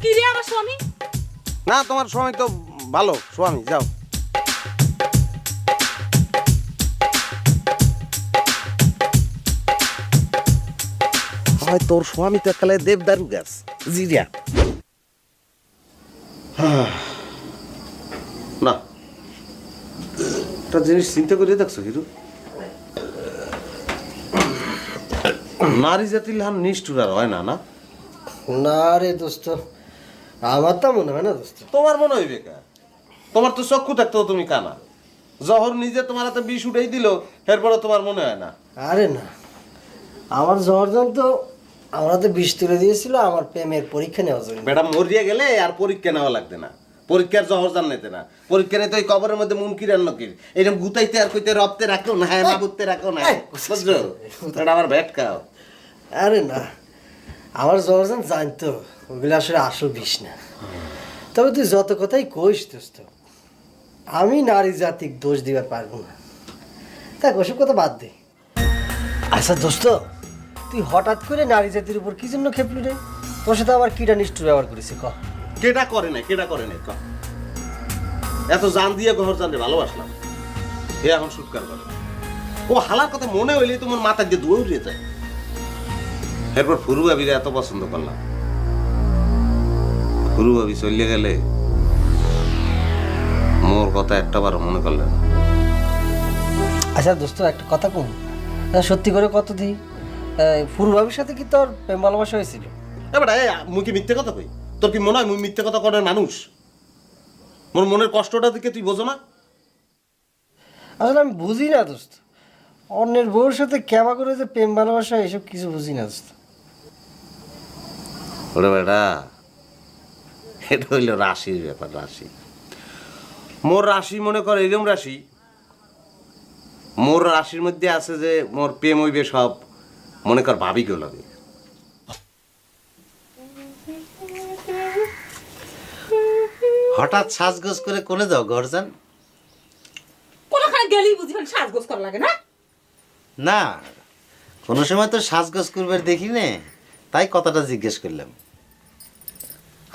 কি রে আমার স্বামী? না তোমার সময় তো ভালো। স্বামী যাও। হয় তোর স্বামী তো কালে দেবদারু গাছ জিরিয়া। না। একটা জিনিস চিন্তা করে দেখছ হিরু? নারী জাতির হান নিষ্ঠুর আর হয় না না? না রে দোস্ত আমার তা মনে হয় না দোস্ত। তোমার মনে হইবে কা তোমার তো চক্ষু থাকতো তুমি কানা। জহর নিজে তোমার হাতে বিষ উঠেই দিল এরপরে তোমার মনে হয় না। আরে না। আমার জর্জন তো আমরা তো বিষ তুলে দিয়েছিল আমার প্রেমের পরীক্ষা নেওয়ার জন্য। ম্যাডাম মরিয়া গেলে আর পরীক্ষা নেওয়া লাগবে না। পরীক্ষার জহর জান নিতে না পরীক্ষা নিতে ওই কবরের মধ্যে মুনকির আর নকির। এরকম গুতাইতে আর কইতে রপ্তে রাখো না হ্যাঁ মাবুতে রাখো না। বুঝছ? এটা আমার ভ্যাট খাও আরে না। আমার জর্জন জানতো ওগুলো আসলে আসল বিষ না। তবে তুই যত কথাই কইস দোস্ত, আমি নারী জাতিক দোষ দিবার পারব না। দেখ, ওসব কথা বাদ দে। আচ্ছা দোস্ত, তুই হঠাৎ করে নারী জাতির উপর কি জন্য খেপলি রে? তোর সাথে আবার কিটা নিষ্ঠুর ব্যবহার করেছি, ক। কেটা করে না কেটা করে না ক। এত জান দিয়ে ঘর জানলে ভালোবাসলাম। এ এখন সুৎকার করে। ও হালার কথা মনে হইলে তোমার মাথা দিয়ে উড়িয়ে যায়। এরপর ফুরু ভাবিরা এত পছন্দ করলাম। ফুরু ভাবি চলে গেলে মোর কথা একটাবার মনে করলে না। আচ্ছা দোস্ত একটা কথা কম। সত্যি করে কত দিই ফুরবাবির সাথে কি তোর প্রেম ভালোবাসা হয়েছিল? এবার এ মুই কি মিথ্যে কথা কই? তোর কি মনে হয় মুই মিথ্যে কথা করার মানুষ? মোর মনের কষ্টটা দিকে তুই বোঝো না। আসলে আমি বুঝি না দোস্ত। অন্যের বউর সাথে কেমা করে যে প্রেম ভালোবাসা এসব কিছু বুঝি না দোস্ত। ওরে বেটা এটা হইল রাশির ব্যাপার রাশি। মোর রাশি মনে কর এরকম রাশি মোর রাশির মধ্যে আছে যে মোর প্রেম হইবে সব মনে কর ভাবি কেউ লাগে। হঠাৎ সাজগোজ করে কোনে যাও গরজান। কোনখানে গেলেই বুঝি খালি সাজগোজ করা লাগে না? না কোনো সময় তো সাজগোজ করবার দেখি নে। তাই কথাটা জিজ্ঞেস করলাম।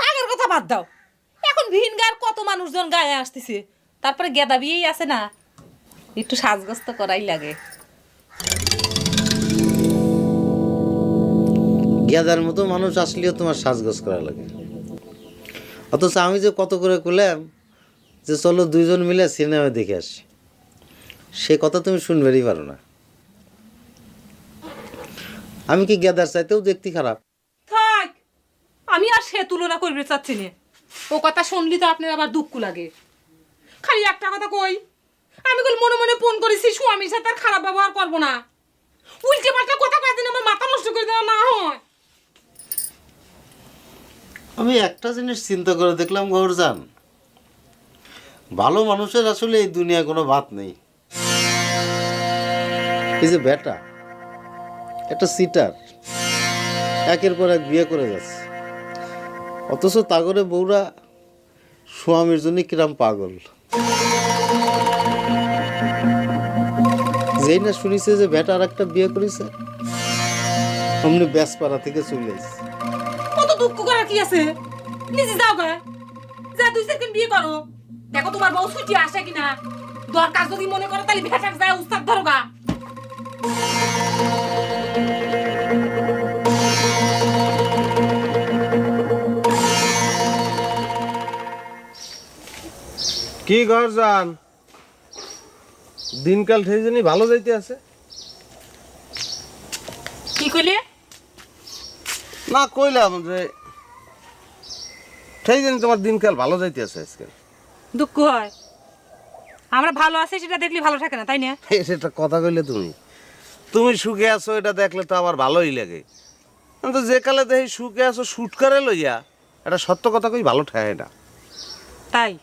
আগের কথা বাদ দাও। এখন ভিন গার কত মানুষজন গায়ে আসতেছে? তারপরে গেদা বিয়েই আছে না? একটু সাজগোজ তো করাই লাগে। গেদার মতো মানুষ আসলেও তোমার সাজগোজ করা লাগে। অথচ আমি যে কত করে করলাম যে চলো দুইজন মিলে সিনেমা দেখে আসি। সে কথা তুমি শুনবেরই পারো না। আমি কি গেদার চাইতেও দেখতে খারাপ? থাক! আমি আর সে তুলনা করবে চাচ্ছি না। ও কথা শুনলি তো আপনার আবার দুঃখ লাগে। খালি একটা কথা কই আমি কল মনে মনে ফোন করেছি স্বামীর সাথে আর খারাপ ব্যবহার করব না। উল্টে পাল্টা কথা কয়ে দিন আমার মাথা নষ্ট করে দেওয়া না হয়। আমি একটা জিনিস চিন্তা করে দেখলাম গৌরজান। ভালো মানুষের আসলে এই দুনিয়ায় কোনো বাত নেই। এই যে বেটা একটা সিটার একের পর এক বিয়ে করে যাচ্ছে। অথচ তাগরে বউরা স্বামীর জন্য কিরাম পাগল। যেই না শুনিছে যে বেটা আর একটা বিয়ে করেছে, অমনি ব্যাসপাড়া থেকে চলে এসেছে। কত দুঃখ করার কি আছে? নিজে যাও গে। যা দুই সেকেন্ড বিয়ে করো। দেখো তোমার বউ ছুটি আসে কিনা। দরকার যদি মনে করো তাহলে ভেটাক যায়, উস্তাদ ধরো গা। কি ঘর যান দিনকাল সেই ভালো যাইতে আছে। কি কইলে? না কইলাম যে সেই জন্য তোমার দিনকাল ভালো যাইতে আছে আজকে দুঃখ হয়। আমরা ভালো আছি সেটা দেখলে ভালো থাকে না তাই না? সেটা কথা কইলে তুমি। তুমি সুখে আছো এটা দেখলে তো আমার ভালোই লাগে। কিন্তু যে কালে দেখি সুখে আছো শুট করে লইয়া এটা সত্য কথা কই ভালো ঠায় না। তাই?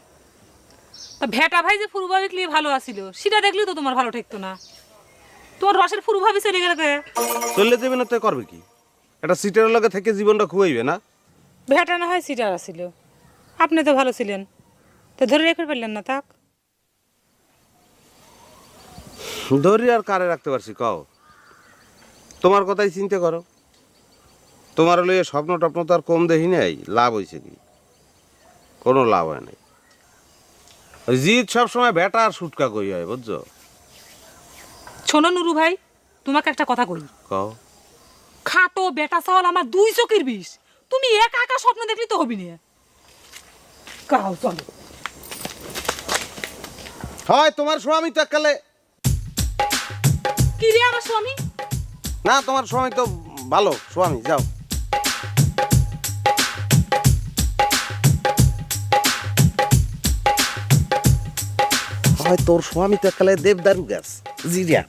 ভেটা ভাই যে ফুরু ভাবি ভালো আছিল সেটা দেখলেও তো তোমার ভালো ঠেকতো না। তোমার রসের ফুরু ভাবি চলে গেলে কে? চললে দেবে না তো করবে কি? এটা সিটের লগে থেকে জীবনটা খুয়াইবে না? ভেটা না হয় সিটার আছিল। আপনি তো ভালো ছিলেন। তো ধরে রেখে ফেললেন না তাক ধরি আর কারে রাখতে পারছি কও? তোমার কথাই চিন্তা করো। তোমার হলে স্বপ্ন টপ্ন তো আর কম দেখি নাই লাভ হয়েছে কি? কোনো লাভ হয় নাই। ওই জিৎ সবসময় বেটা আর সুটকা কই হয় বুঝছ? শোনো নুরু ভাই তোমাকে একটা কথা কই। কও। খাটো বেটা চাওয়াল আমার দুই চোখের বিষ। তুমি একা একা স্বপ্ন দেখলি তো হবি না। কাও চলো। হয় তোমার স্বামী তো কালে কি রে আমার স্বামী? না তোমার স্বামী তো ভালো স্বামী যাও। হয় তোর স্বামী তো কালে দেবদারু গাছ। জিরিয়া